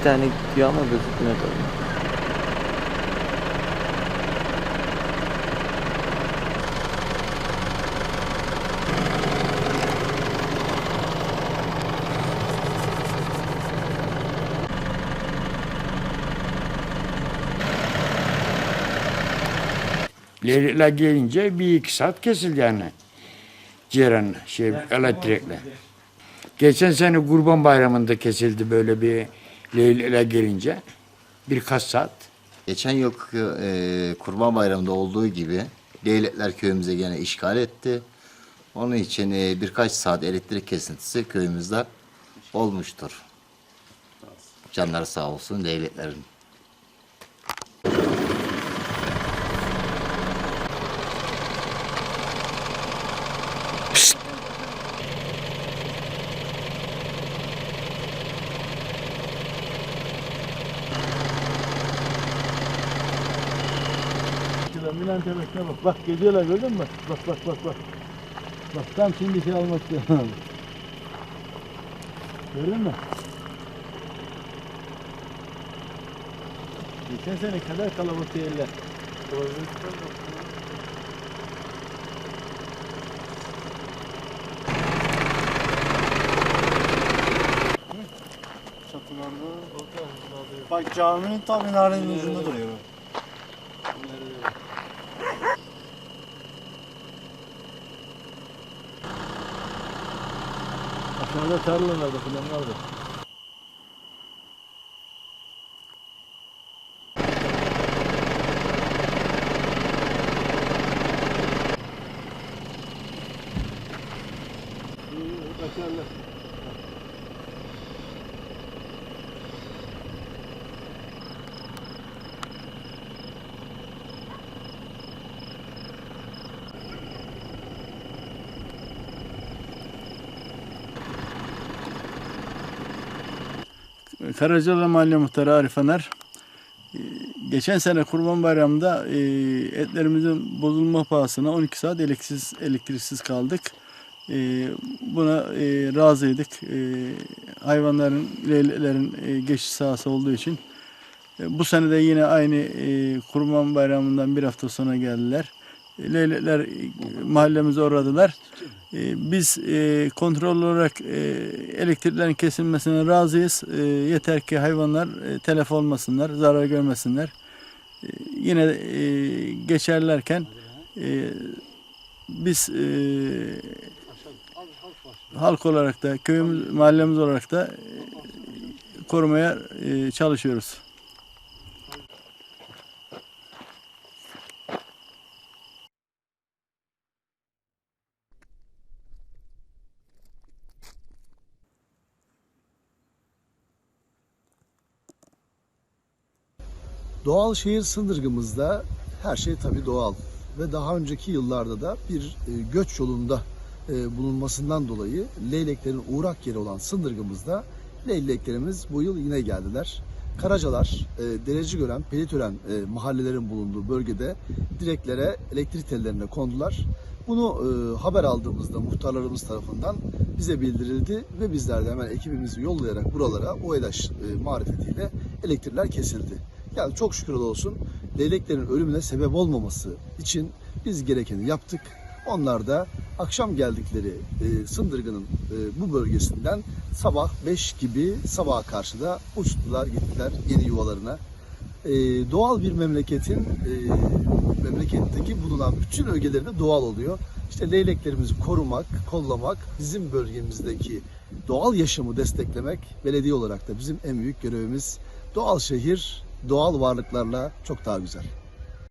iki tane gidiyor ama gözükmüyor tabii. Leyla gelince bir iki saat kesildi yani. Ceren şey elektrikle. Geçen sene Kurban Bayramı'nda kesildi böyle bir Leyla gelince. Birkaç saat. Geçen yılki e, Kurban Bayramı'nda olduğu gibi Leylekler köyümüze gene işgal etti. Onun için e, birkaç saat elektrik kesintisi köyümüzde olmuştur. Canları sağ olsun Leyleklerin. Milan tepesine bak. Bak geziyorlar gördün mü? Bak bak bak bak. Bak tam şimdi şey almak istiyorum. Gördün mü? Geçen sene kadar kalabalık değiller. Bak caminin tam minarenin ucunda duruyor. Aşağıda tarlalarda falan vardı. Karacalı Mahalle Muhtarı Arif Aner. Ee, Geçen sene Kurban Bayramı'nda e, etlerimizin bozulma pahasına 12 saat elektriksiz, elektriksiz kaldık. E, Buna e, razıydık. E, Hayvanların, leyleklerin e, geçiş sahası olduğu için. E, Bu sene de yine aynı e, Kurban Bayramı'ndan bir hafta sonra geldiler. Leylekler e, mahallemize uğradılar. E, Biz e, kontrol olarak elektriklerin kesilmesine razıyız. Yeter ki hayvanlar telef olmasınlar, zarar görmesinler. Yine geçerlerken biz halk olarak da köyümüz, mahallemiz olarak da korumaya çalışıyoruz. Doğal şehir sındırgımızda her şey tabii doğal ve daha önceki yıllarda da bir e, göç yolunda e, bulunmasından dolayı leyleklerin uğrak yeri olan sındırgımızda leyleklerimiz bu yıl yine geldiler. Karacalar, e, Derecigören, Pelitören e, mahallelerin bulunduğu bölgede direklere, elektrik tellerine kondular. Bunu haber aldığımızda muhtarlarımız tarafından bize bildirildi ve bizler de hemen ekibimizi yollayarak buralara OEDAŞ e, marifetiyle elektrikler kesildi. Yani çok şükür olsun leyleklerin ölümüne sebep olmaması için biz gerekeni yaptık. Onlar da akşam geldikleri e, Sındırgı'nın e, bu bölgesinden sabah 5 gibi sabaha karşı da uçtular gittiler yeni yuvalarına. E, doğal bir memleketin e, memleketteki bulunan bütün ögeleri doğal oluyor. İşte leyleklerimizi korumak, kollamak, bizim bölgemizdeki doğal yaşamı desteklemek belediye olarak da bizim en büyük görevimiz. Doğal şehir, doğal varlıklarla çok daha güzel.